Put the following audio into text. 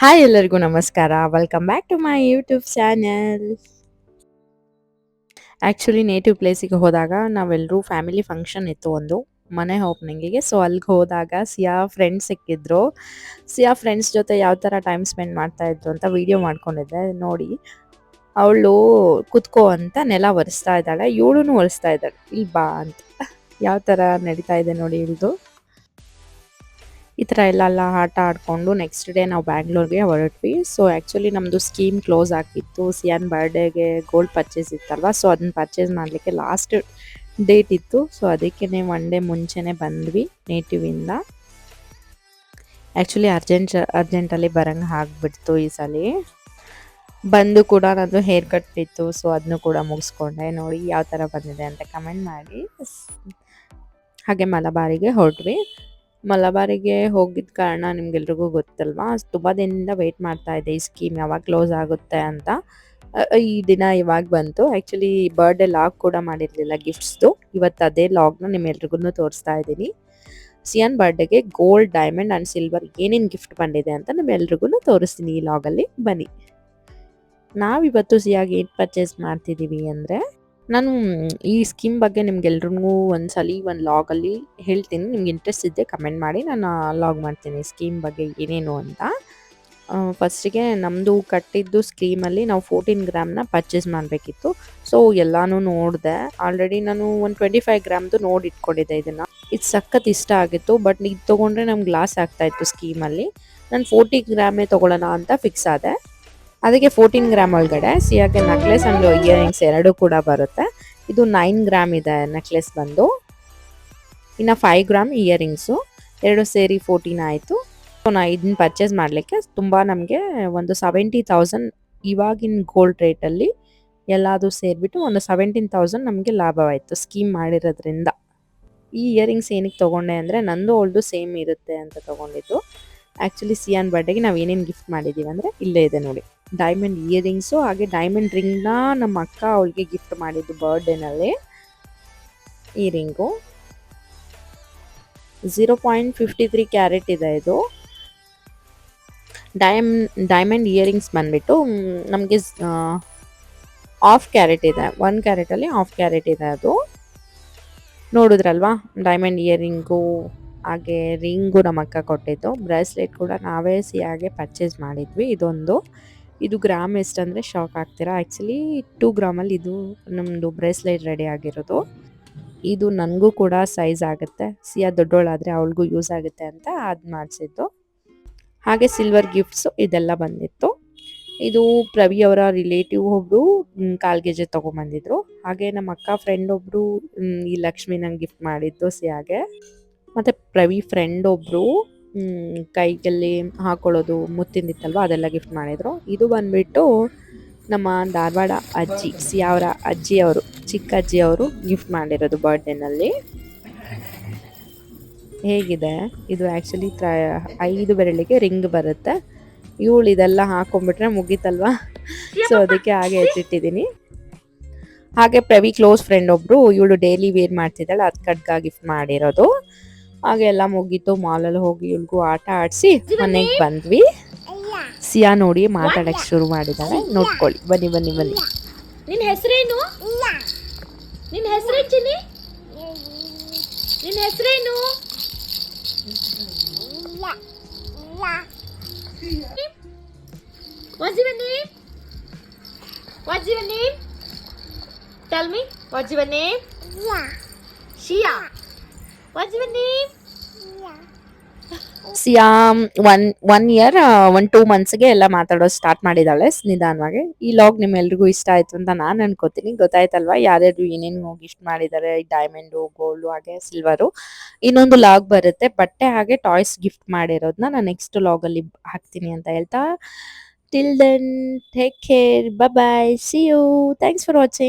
Hi ಎಲ್ಲರಿಗೂ ನಮಸ್ಕಾರ. Welcome back to my YouTube channel actually native ಪ್ಲೇಸಿಗೆ ಹೋದಾಗ ನಾವೆಲ್ಲರೂ ಫ್ಯಾಮಿಲಿ ಫಂಕ್ಷನ್ ಇತ್ತು ಒಂದು. ಮನೆ ಓಪನಿಂಗಿಗೆ ಸೊ ಅಲ್ಲಿಗೆ ಹೋದಾಗ ಸಿಯಾ ಫ್ರೆಂಡ್ಸ್ ಸಿಕ್ಕಿದ್ರು. ಸಿಯಾ ಫ್ರೆಂಡ್ಸ್ ಜೊತೆ ಯಾವ ಥರ ಟೈಮ್ ಸ್ಪೆಂಡ್ ಮಾಡ್ತಾ ಇದ್ರು ಅಂತ ವಿಡಿಯೋ ಮಾಡ್ಕೊಂಡಿದ್ದೆ. ನೋಡಿ, ಅವಳು ಕುತ್ಕೋ ಅಂತ ನೆಲ ಒರೆಸ್ತಾ ಇದ್ದಾಳೆ. ಇವಳು ಒರೆಸ್ತಾ ಇದ್ದಾಳೆ. ಇಲ್ಲಿ ಬಾ ಅಂತ. ಯಾವ ಥರ ನಡೀತಾ ಇದೆ ನೋಡಿ ಇಳ್ದು. ಈ ಥರ ಎಲ್ಲ ಆಟ ಆಡಿಕೊಂಡು ನೆಕ್ಸ್ಟ್ ಡೇ ನಾವು ಬ್ಯಾಂಗ್ಳೂರ್ಗೆ ಹೊರಟ್ವಿ. ಸೊ ಆ್ಯಕ್ಚುಲಿ ನಮ್ಮದು ಸ್ಕೀಮ್ ಕ್ಲೋಸ್ ಆಗಿತ್ತು ಸಿಯಾನ್ ಬರ್ಡೇಗೆ ಗೋಲ್ಡ್ ಪರ್ಚೇಸ್ ಇತ್ತಲ್ವ? ಸೊ ಅದನ್ನ ಪರ್ಚೇಸ್ ಮಾಡಲಿಕ್ಕೆ ಲಾಸ್ಟ್ ಡೇಟ್ ಇತ್ತು. ಸೊ ಅದಕ್ಕೆ ಒನ್ ಡೇ ಮುಂಚೆನೇ ಬಂದ್ವಿ ನೇಟಿವಿಂದ ಆ್ಯಕ್ಚುಲಿ ಅರ್ಜೆಂಟ್ ಅರ್ಜೆಂಟಲ್ಲಿ ಬರಂಗೆ ಆಗಿಬಿಡ್ತು ಈ ಸಲ. ಬಂದು ಕೂಡ ನಾನು ಹೇರ್ ಕಟ್ ಇತ್ತು. ಸೊ ಅದನ್ನು ಕೂಡ ಮುಗಿಸ್ಕೊಂಡೆ. ನೋಡಿ ಯಾವ ಥರ ಬಂದಿದೆ ಅಂತ ಕಮೆಂಟ್ ಮಾಡಿ. ಹಾಗೆ ಮಲಬಾರಿಗೆ ಹೊರಟ್ವಿ. ಮಲಬಾರಿಗೆ ಹೋಗಿದ್ದ ಕಾರಣ ನಿಮ್ಗೆಲ್ರಿಗೂ ಗೊತ್ತಲ್ವಾ? ತುಂಬ ದಿನದಿಂದ ವೆಯ್ಟ್ ಮಾಡ್ತಾ ಇದ್ದೆ ಈ ಸ್ಕೀಮ್ ಯಾವಾಗ ಕ್ಲೋಸ್ ಆಗುತ್ತೆ ಅಂತ. ಈ ದಿನ ಇವಾಗ ಬಂತು. ಆ್ಯಕ್ಚುಲಿ ಬರ್ಡೇ ಲಾಗ್ ಕೂಡ ಮಾಡಿರಲಿಲ್ಲ ಗಿಫ್ಟ್ಸ್ದು ಇವತ್ತು ಅದೇ ಲಾಗ್ನ ನಿಮ್ಮೆಲ್ರಿಗೂ ತೋರಿಸ್ತಾ ಇದ್ದೀನಿ. ಸಿಯನ್ ಬರ್ಡೇಗೆ ಗೋಲ್ಡ್ ಡೈಮಂಡ್ ಆ್ಯಂಡ್ ಸಿಲ್ವರ್ ಏನೇನು ಗಿಫ್ಟ್ ಬಂದಿದೆ ಅಂತ ನಿಮ್ಮೆಲ್ರಿಗೂ ತೋರಿಸ್ತೀನಿ ಈ ಲಾಗಲ್ಲಿ ಬನ್ನಿ. ನಾವಿವತ್ತು ಸಿಯಾಗಿ ಏನು ಪರ್ಚೇಸ್ ಮಾಡ್ತಿದ್ದೀವಿ ಅಂದರೆ ನಾನು ಈ ಸ್ಕೀಮ್ ಬಗ್ಗೆ ನಿಮ್ಗೆಲ್ರಿಗೂ ಒಂದ್ಸಲಿ, ಒಂದು ಲಾಗಲ್ಲಿ ಹೇಳ್ತೀನಿ. ನಿಮ್ಗೆ ಇಂಟ್ರೆಸ್ಟ್ ಇದ್ದೆ ಕಮೆಂಟ್ ಮಾಡಿ, ನಾನು ಲಾಗ್ ಮಾಡ್ತೀನಿ ಸ್ಕೀಮ್ ಬಗ್ಗೆ ಏನೇನು ಅಂತ. ಫಸ್ಟಿಗೆ ನಮ್ಮದು ಕಟ್ಟಿದ್ದು ಸ್ಕೀಮಲ್ಲಿ ನಾವು ಫೋರ್ಟೀನ್ ಗ್ರಾಮ್ನ ಪರ್ಚೇಸ್ ಮಾಡಬೇಕಿತ್ತು. ಸೊ ಎಲ್ಲನೂ ನೋಡಿದೆ. ಆಲ್ರೆಡಿ ನಾನು ಒಂದು ಟ್ವೆಂಟಿ ಫೈವ್ ಗ್ರಾಮ್ದು ನೋಡಿ ಇಟ್ಕೊಂಡಿದ್ದೆ ಇದನ್ನು. ಇದು ಸಖತ್ ಇಷ್ಟ ಆಗಿತ್ತು ಬಟ್ ಇದು ತೊಗೊಂಡ್ರೆ ನಮ್ಗೆ ಲಾಸ್ ಆಗ್ತಾಯಿತ್ತು ಸ್ಕೀಮಲ್ಲಿ ನಾನು ಫೋರ್ಟಿ ಗ್ರಾಮೇ ತೊಗೊಳ್ಳೋಣ ಅಂತ ಫಿಕ್ಸ್ ಆದೆ. ಅದಕ್ಕೆ ಫೋರ್ಟೀನ್ ಗ್ರಾಮ್ ಒಳಗಡೆ ಸಿಯಾಗೆ ನೆಕ್ಲೆಸ್ ಅಂಡ್ ಇಯರಿಂಗ್ಸ್ ಎರಡು ಕೂಡ ಬರುತ್ತೆ. ಇದು ನೈನ್ ಗ್ರಾಮ್ ಇದೆ ನೆಕ್ಲೆಸ್ ಬಂದು. ಇನ್ನು ಫೈವ್ ಗ್ರಾಮ್ ಇಯರಿಂಗ್ಸು ಎರಡು ಸೇರಿ ಫೋರ್ಟೀನ್ ಆಯಿತು. ಸೊ ನಾ ಇದನ್ನ ಪರ್ಚೇಸ್ ಮಾಡಲಿಕ್ಕೆ ತುಂಬ ನಮಗೆ ಒಂದು ಸೆವೆಂಟಿ ತೌಸಂಡ್ ಇವಾಗಿನ ಗೋಲ್ಡ್ ರೇಟಲ್ಲಿ ಎಲ್ಲಾದರೂ ಸೇರಿಬಿಟ್ಟು ಒಂದು ಸೆವೆಂಟೀನ್ ತೌಸಂಡ್ ನಮಗೆ ಲಾಭವಾಯಿತು ಸ್ಕೀಮ್ ಮಾಡಿರೋದ್ರಿಂದ. ಈ ಇಯರಿಂಗ್ಸ್ ಏನಕ್ಕೆ ತೊಗೊಂಡೆ ಅಂದರೆ ನಂದು ಅವಳದು ಸೇಮ್ ಇರುತ್ತೆ ಅಂತ ತೊಗೊಂಡಿದ್ದು. ಆ್ಯಕ್ಚುಲಿ ಸಿಯಾನ್ ಬರ್ಡೇಗೆ ನಾವು ಏನೇನು ಗಿಫ್ಟ್ ಮಾಡಿದ್ದೀವಿ ಅಂದರೆ ಇಲ್ಲೇ ಇದೆ ನೋಡಿ. ಡೈಮಂಡ್ ಇಯರಿಂಗ್ಸು ಹಾಗೆ ಡೈಮಂಡ್ ರಿಂಗ್ನ ನಮ್ಮ ಅಕ್ಕ ಅವಳಿಗೆ ಗಿಫ್ಟ್ ಮಾಡಿದ್ದು ಬರ್ಡೇನಲ್ಲಿ ಈ ring zero point fifty three carat ಇದೆ ಇದು. ಡೈಮ್ ಡೈಮಂಡ್ ಇಯರಿಂಗ್ಸ್ ಬಂದ್ಬಿಟ್ಟು ನಮಗೆ ಆಫ್ ಕ್ಯಾರೆಟ್ ಇದೆ. ಒನ್ ಕ್ಯಾರೆಟಲ್ಲಿ ಆಫ್ ಕ್ಯಾರೆಟ್ ಇದೆ ಅದು. ನೋಡಿದ್ರಲ್ವಾ? ಡೈಮಂಡ್ ಇಯರಿಂಗು ಹಾಗೆ ರಿಂಗು ನಮ್ಮ ಅಕ್ಕ ಕೊಟ್ಟಿದ್ದು. ಬ್ರೇಸ್ಲೆಟ್ ಕೂಡ ನಾವೇ ಸಿಯಾಗೆ ಪರ್ಚೇಸ್ ಮಾಡಿದ್ವಿ. ಇದೊಂದು. ಇದು ಗ್ರಾಮ್ ಎಷ್ಟಂದರೆ ಶಾಕ್ ಆಗ್ತೀರಾ? ಆ್ಯಕ್ಚುಲಿ ಟೂ ಗ್ರಾಮಲ್ಲಿ ಇದು ನಮ್ಮದು ಬ್ರೇಸ್ಲೆಟ್ ರೆಡಿ ಆಗಿರೋದು. ಇದು ನನಗೂ ಕೂಡ ಸೈಜ್ ಆಗುತ್ತೆ. ಸಿಯಾ ದೊಡ್ಡೋಳಾದರೆ ಅವಳಿಗೂ ಯೂಸ್ ಆಗುತ್ತೆ ಅಂತ ಅದು ಮಾಡಿಸಿದ್ದು. ಹಾಗೆ ಸಿಲ್ವರ್ ಗಿಫ್ಟ್ಸು ಇದೆಲ್ಲ ಬಂದಿತ್ತು. ಇದು ಪ್ರವಿ ಅವರ ರಿಲೇಟಿವ್ ಒಬ್ಬರು ಕಾಲ್ಗೆ ಜೆ ತೊಗೊಂಬಂದಿದ್ರು. ಹಾಗೆ ನಮ್ಮ ಅಕ್ಕ ಫ್ರೆಂಡ್ ಒಬ್ಬರು ಈ ಲಕ್ಷ್ಮಿ ನಂಗೆ ಗಿಫ್ಟ್ ಮಾಡಿದ್ದು ಸಿಯಾಗೆ ಮತ್ತು ಪ್ರವಿ ಫ್ರೆಂಡ್ ಒಬ್ಬರು ಕೈಗಲ್ಲಿ ಹಾಕೊಳ್ಳೋದು ಮುತ್ತಿಂದಿತ್ತಲ್ವ, ಅದೆಲ್ಲ ಗಿಫ್ಟ್ ಮಾಡಿದರು. ಇದು ಬಂದ್ಬಿಟ್ಟು ನಮ್ಮ ಧಾರವಾಡ ಅಜ್ಜಿ, ಸಿಯಾವರ ಅಜ್ಜಿಯವರು ಚಿಕ್ಕ ಅಜ್ಜಿಯವರು ಗಿಫ್ಟ್ ಮಾಡಿರೋದು ಬರ್ಡೇನಲ್ಲಿ ಹೇಗಿದೆ? ಇದು ಆ್ಯಕ್ಚುಲಿ ತ್ರ, ಐದು ಬೆರಳಿಗೆ ರಿಂಗ್ ಬರುತ್ತೆ. ಇವಳು ಇದೆಲ್ಲ ಹಾಕೊಂಡ್ಬಿಟ್ರೆ ಮುಗೀತಲ್ವಾ? ಸೊ ಅದಕ್ಕೆ ಹಾಗೆ ಎತ್ತಿಟ್ಟಿದ್ದೀನಿ. ಹಾಗೆ ಪ್ರವಿ ಕ್ಲೋಸ್ ಫ್ರೆಂಡ್ ಒಬ್ಬರು ಇವಳು ಡೈಲಿ ವೇರ್ ಮಾಡ್ತಿದ್ದಾಳೆ ಅದು ಖಡ್ಗ ಗಿಫ್ಟ್ ಮಾಡಿರೋದು. ಹಾಗೆ ಎಲ್ಲ ಮುಗೀತು. ಮಾಲಲ್ಲಿ ಹೋಗಿ ಇವ್ಳಿಗೂ ಆಟ ಆಡಿಸಿ ಮನೆಗೆ ಬಂದ್ವಿ. ಸಿಯಾ ನೋಡಿ ಮಾತಾಡಕ್ಕೆ ಶುರು ಮಾಡಿದ್ದಾರೆ ನೋಡ್ಕೊಳ್ಳಿ. ಬನ್ನಿ ಬನ್ನಿ ಬನ್ನಿ. ನಿನ್ನ ಹೆಸರೇನು? ನಿನ್ನ ಹೆಸರೇನು ಚಿನ್ನಿ? ನಿನ್ನ ಹೆಸರೇನು? What's your name? What's your name? Tell me. What's your name? Shia. What's your name? Siyam one one year one two ಮಂತ್ಸ್ಗೆ ಎಲ್ಲ ಮಾತಾಡೋದು ಸ್ಟಾರ್ಟ್ ಮಾಡಿದ್ದಾಳೆ ನಿಧಾನವಾಗಿ. ಈ ಲಾಗ್ ನಿಮ್ಮೆಲ್ರಿಗೂ ಇಷ್ಟ ಆಯ್ತು ಅಂತ ನಾನು ಅನ್ಕೋತೀನಿ. ಗೊತ್ತಾಯ್ತಲ್ವಾ? ಯಾರ್ಯಾರು ಏನೇನು ಇಷ್ಟ ಮಾಡಿದ್ದಾರೆ? ಡೈಮಂಡು ಗೋಲ್ಡು ಹಾಗೆ ಸಿಲ್ವರು ಇನ್ನೊಂದು ಲಾಗ್ ಬರುತ್ತೆ. ಬಟ್ಟೆ ಹಾಗೆ ಟಾಯ್ಸ್ ಗಿಫ್ಟ್ ಮಾಡಿರೋದನ್ನ ನಾನು ನೆಕ್ಸ್ಟ್ ಲಾಗಲ್ಲಿ ಹಾಕ್ತೀನಿ ಅಂತ ಹೇಳ್ತಾ. Till then take care bye see you thanks for watching